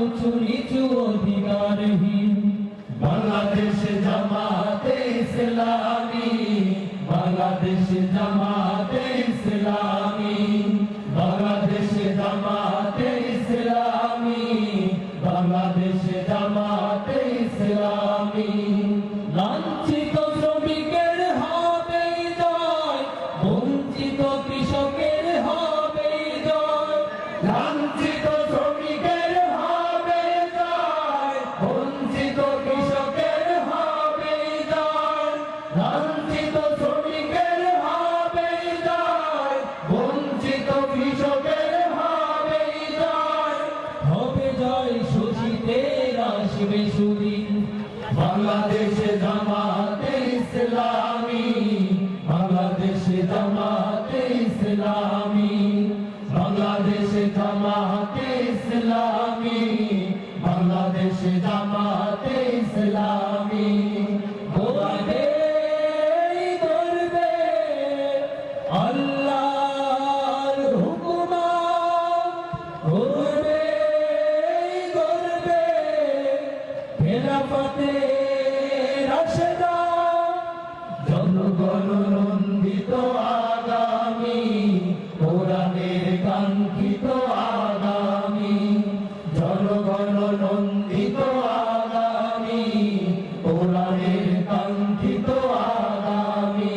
উঁচু নিচু অধিকারহীন। বাংলাদেশে জামাতে ইসলামী। বাংলাদেশ জামাতে জয় বাংলাদেশে জামাতে বাংলাদেশে জামাতে বাংলাদেশে জামাতে ইসলামী খেলাফতে রাশেদা আগামী কোরআনের আগামী, জনগণ নন্দিত আগামী কোরআনের কাঙ্ক্ষিত আগামী,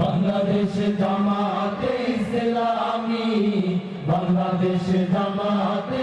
বাংলাদেশ জামাতে ইসলামী, বাংলাদেশ জামাতে